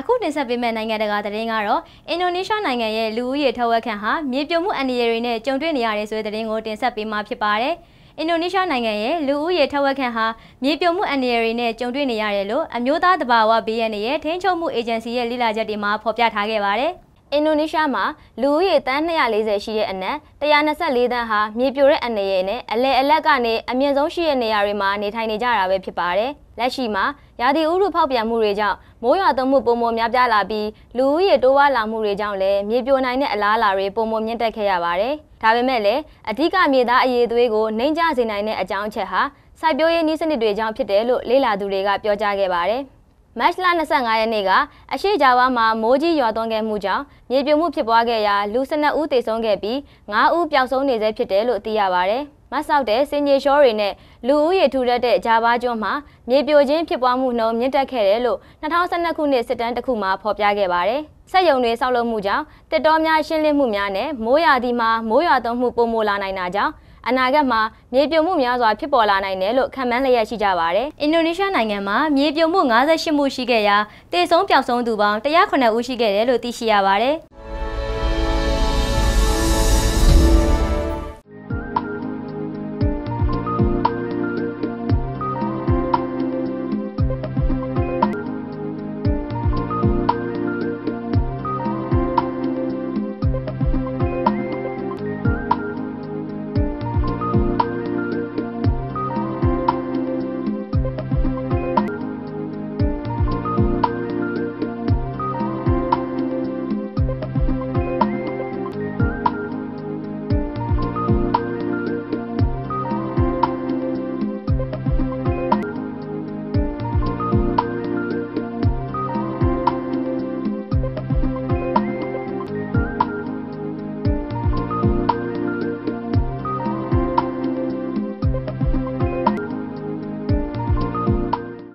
အခုတင်ဆက်ပေးမယ့်နိုင်ငံတကာသတင်းကတော့အင်ဒိုနီးရှားနိုင်ငံရဲ့လူဦးရေထက်ဝက်ခန့်ဟာမြေပြိုမှုအန္တရာယ်တွေနဲ့ကြုံတွေ့နေရတယ်ဆိုတဲ့သတင်းကိုတင်ဆက်ပေးမှာဖြစ်ပါတယ်။အင်ဒိုနီးရှားနိုင်ငံရဲ့လူဦးရေထက်ဝက်ခန့်ဟာမြေပြိုမှုအန္တရာယ်တွေနဲ့ကြုံတွေ့နေရတယ်လို့အမျိုးသားတဘာဝဘေးရန်ရဲ့ထိန်းချုပ်မှုအေဂျင်စီရဲ့လိလာချက်တွေမှာဖော်ပြထားခဲ့ပါတယ်။ အင်ဒိုနီးရှားမှာလူဦးရေတန်း240ရှိတဲ့အနက်124တန်းဟာမြေပြိုတဲ့အန္တရာယ်နဲ့အလဲအလက်ကနေအမြင့်ဆုံးရှိတဲ့နေရာတွေမှာနေထိုင်နေကြတာပဲဖြစ်ပါတယ်။လက်ရှိမှာရာသီဥတုဖောက်ပြန်မှုတွေကြောင့်မိုးရွာသွန်းမှုပုံမများပြားလာပြီးလူဦးရေတိုးဝါလာမှုတွေကြောင့်လည်းမြေပြိုနိုင်တဲ့အလားအလာတွေပုံမမြင့်တက်ခဲ့ရပါတယ်။ဒါပေမဲ့လည်းအဓိကမြေသားအရေးသွေးကိုနှိမ်ကျစေနိုင်တဲ့အကြောင်းအချက်ဟာစိုက်ပျိုးရေးနည်းစနစ်တွေကြောင့်ဖြစ်တယ်လို့လေ့လာသူတွေကပြောကြားခဲ့ပါတယ်။ မတ်လ25ရက်နေ့ကအရှိဂျာဝါမှာမိုးကြီးရွာသွန်းခဲ့မှုကြောင့်မြေပြိုမှုဖြစ်ပွားခဲ့ရာလူ12ဦးသေဆုံးခဲ့ပြီး9ဦးပျောက်ဆုံးနေဆဲဖြစ်တယ်လို့သိရပါဗျ။မဆောက်တဲ့စင်ကြီးရှောတွေနဲ့လူဦးရေထူထပ်တဲ့ဂျာဘာကျွန်းမှာမြေပြိုခြင်းဖြစ်ပွားမှုနှုန်းမြင့်တက်ခဲ့တယ်လို့2012ခုနှစ်စစ်တမ်းတစ်ခုမှာဖော်ပြခဲ့ပါတယ်။ဆက်ယုံတွေဆောက်လုပ်မှုကြောင့်တစ်တော်များရှင်းလင်းမှုများနဲ့မိုးရာသီမှာမိုးရွာသွန်းမှုပုံမိုလာနိုင်တာကြောင့် အနာဂတ်မှာမြေပြိုမှုများစွာဖြစ်ပေါ်လာနိုင်တယ်လို့ခန့်မှန်းလျက်ရှိကြပါတယ်။အင်ဒိုနီးရှားနိုင်ငံမှာမြေပြိုမှု58မှုရှိခဲ့ရာတေဆုံးပျောက်ဆုံးသူပေါင်း109ဦးရှိခဲ့တယ်လို့သိရှိရပါတယ်။